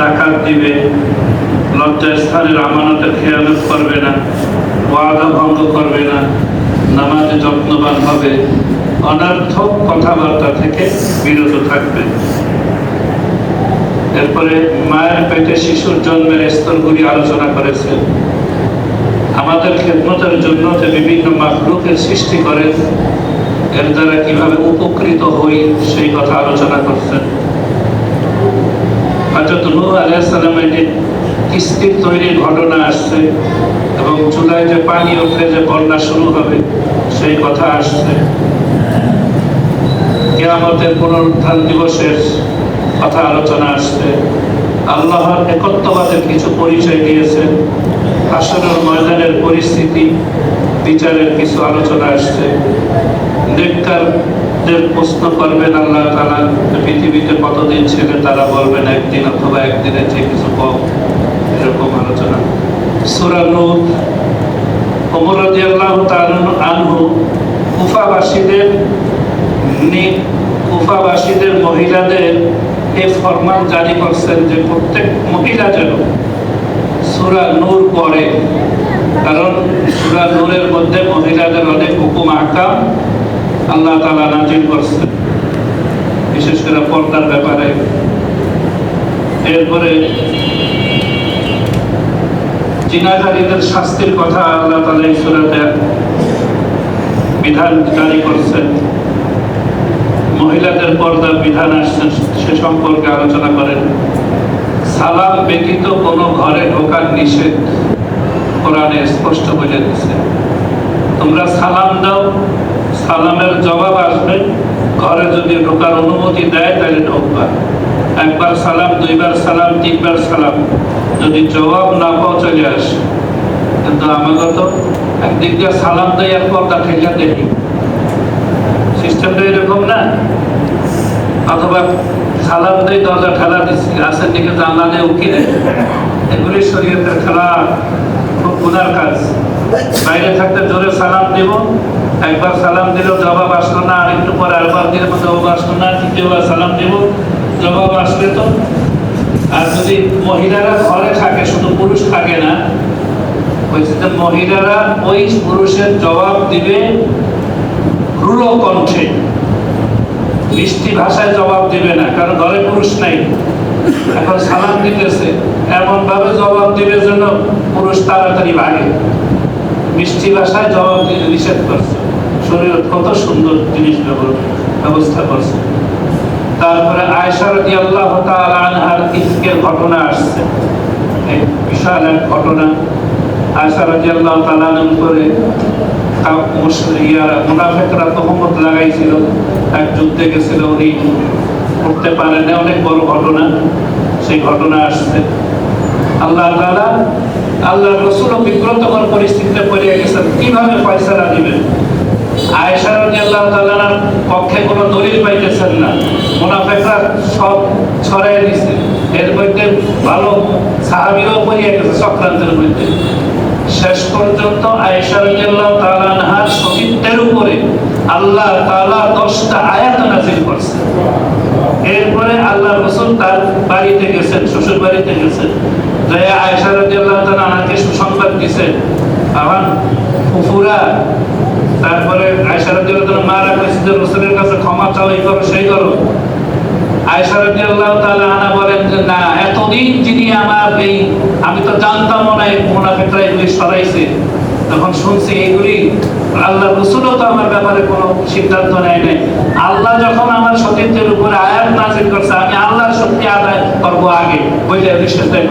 জাকাত দিবে লজ্জা স্থানের আমানতের খেয়ালত করবে না, ওয়াদা ভঙ্গ করবে না, নামাজে যত্নবান হবে, অনর্থক কথাবার্তা থেকে বিরত থাকবে। এরপরে মায়ের পেটে শিশুর জন্মের স্তরগুলি আলোচনা করেছে। আমাদের খেদমতের জন্য যে বিভিন্ন মাকলুকের সৃষ্টি করেন এর দ্বারা কীভাবে উপকৃত হই সেই কথা আলোচনা করছেন। হজরত নূহ আলাইসালামের যে কিস্তির তৈরির ঘটনা আসছে এবং চুলায় যে পানি ওঠে যে বন্যা শুরু হবে, সেই কথা আসছে। কেয়ামতের পুনরুত্থান দিবসের কথা আলোচনা আসছে। আল্লাহর একত্ববাদের কিছু পরিচয় দিয়েছেন। আসরের ময়দানের পরিস্থিতি, বিচারের কিছু আলোচনা আসছে। নেককারদের প্রশ্ন করবেন আল্লাহ তালা পৃথিবীতে কতদিন ছেলে তারা বলবেন, একদিন অথবা একদিনের চেয়ে কিছু কম, এরকম আলোচনা। সুরা নূর, ওমর তাআলা আনহু, কুফাবাসীদের কুফাবাসীদের মহিলাদের এই ফরমান জারি করছেন যে প্রত্যেক মহিলা যেন সুরা নূর পড়ে। কারণ সুরা নূরের মধ্যে মহিলাদের অনেক হুকুম, আকাম আল্লাহ তালা নাজিল করছেন। বিশেষ করে পর্দার ব্যাপারে। এরপরে জিনাকারীদের শাস্তির কথা আল্লাহ তালা এই সুরাতে বিধান জারি করছেন। মহিলাদের পর্দার বিধান আসছেন সে সম্পর্কে আলোচনা করেন। সালাম ব্যতীত কোনো ঘরে ঢোকার নিষেধ কোরআনে স্পষ্ট বলে দিচ্ছে তোমরা সালাম দাও সালামের জবাব আসবে। ঘরে যদি ঢোকার অনুমতি দেয়, তাহলে ঢোকবা। একবার সালাম, দুইবার সালাম, তিনবার সালাম। যদি জবাব না পাও, চলে আসে। কিন্তু আমাকে তো একদিক দিয়ে সালাম দেয় এক পর্দা ঠেকা দেখি সিস্টেমটা এরকম না? অথবা সালাম দেয় দরজা ঠেলা রাস্তার দিকে জানলা দিয়ে উঠি এগুলি শরীয়তের খেলা, খুব গুনার কাজ। বাইরে থাকতে জোরে সালাম দেব, একবার সালাম দিলেও জবাব আসলো না আর একটু পরে আরেকবার দিলে জবাব আসলো না, তৃতীয়বার সালাম দেব, জবাব আসলে তো। আর যদি মহিলারা ঘরে থাকে, শুধু পুরুষ থাকে না বলছে যে মহিলারা ওই পুরুষের জবাব দিবে রুলো কণ্ঠে মিষ্টি ভাষায় জবাব দিবে না, কারণ ঘরে পুরুষ নাই। এখন সালাম দিতেছে এমন ভাবে জবাব দিবে যেন পুরুষ তাড়াতাড়ি ভাগে। মিষ্টি ভাষায় জবাব দিতে নিষেধ করছে। শরীর কত সুন্দর জিনিস ব্যবস্থা করছে। তারপরে আয়সা রাদি আল্লাহ আনহার ইফকের ঘটনা আসছে। বিশাল এক ঘটনা। আয়সা রাদি আল্লাহ তালান করে মুনাফেকরা তহমত লাগাইছিল, এক যুদ্ধে গেছিল, উনি করতে পারেন অনেক বড় ঘটনা, সেই ঘটনা আসছে। আল্লাহ আল্লাহ রসুল বিব্রতকর পরিস্থিতিতে পড়িয়া গেছেন, কীভাবে ফয়সালা দিবেন? আয়েশা রাদিয়াল্লাহু তাআলার পক্ষে কোনো দলিল পাইতেছেন না। মুনাফিকরা সব ছড়াই দিছে। এর মধ্যে ভালো সাহাবীরাও পড়িয়ে গেছে, চক্রান্তের মধ্যে। শেষ পর্যন্ত আয়েশা রাদিয়াল্লাহু তাআলা আনহার সতীত্বের উপরে আল্লাহ তাআলা 10টা আয়াত নাযিল করছে। এরপরে আল্লাহ রসুল তার বাড়িতে গেছেন, শ্বশুর বাড়িতে গেছেন। যে আয়েশা রাদিয়াল্লাহু তাআলা আনহাকে সুসংবাদ দিছেন আমার ফুফুরা, তারপরে আয়েশা রাদিয়াল্লাহু তাআলা মারা কইছে যে রসুলের কাছে ক্ষমা চাও এই করো সেই করো। আয়েশা রাদিয়াল্লাহু তাআলা আনা বলেন যে, না এতদিন যিনি আমার এই, আমি তো জানতাম না মুনাফিকরা এগুলি সরাইছে, তখন শুনছি এগুলি আল্লাহ রসুলও তো আমার ব্যাপারে কোনো সিদ্ধান্ত নেয় নাই। আল্লাহ যখন আমার সতীর্থের উপরে আয়াত নাজিল করছে, আমি আল্লাহর শক্তি আদায় করব আগে বইলে বিশ্বাসটাই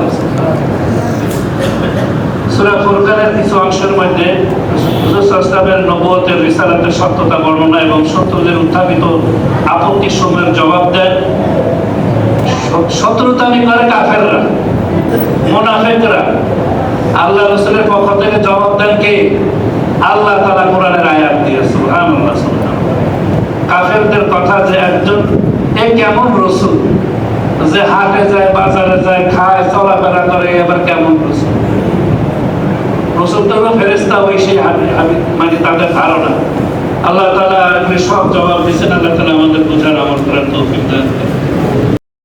কাছে সূরা ফুরকানের কিছু অংশের মধ্যে হুজুর সাল্লাল্লাহু নবুয়তের রিসালাতের সত্যতা বর্ণনা এবং সত্যদের উত্থাপিত আপত্তি সময়ের জবাব দেন মোনাফেকরা আল্লাহ রসুলের পক্ষ থেকে জবাব দেন কে? আল্লাহ তালা কোরআনের আয়াত দিয়ে সুবহানাল্লাহ সুবহানাল্লাহ। কাফেরদের কথা যে একজন, এ কেমন রসুল? যে হাটে যায়, বাজারে যায়, খায়, চলাফেরা করে এবার কেমন রসুল? রসুল তো ফেরেস্তা ওই সেই মানে তাদের ধারণা। আল্লাহ তালা সব জবাব দিচ্ছেন আল্লাহ তালা আমাদের বোঝার আমল করার তৌফিক দান।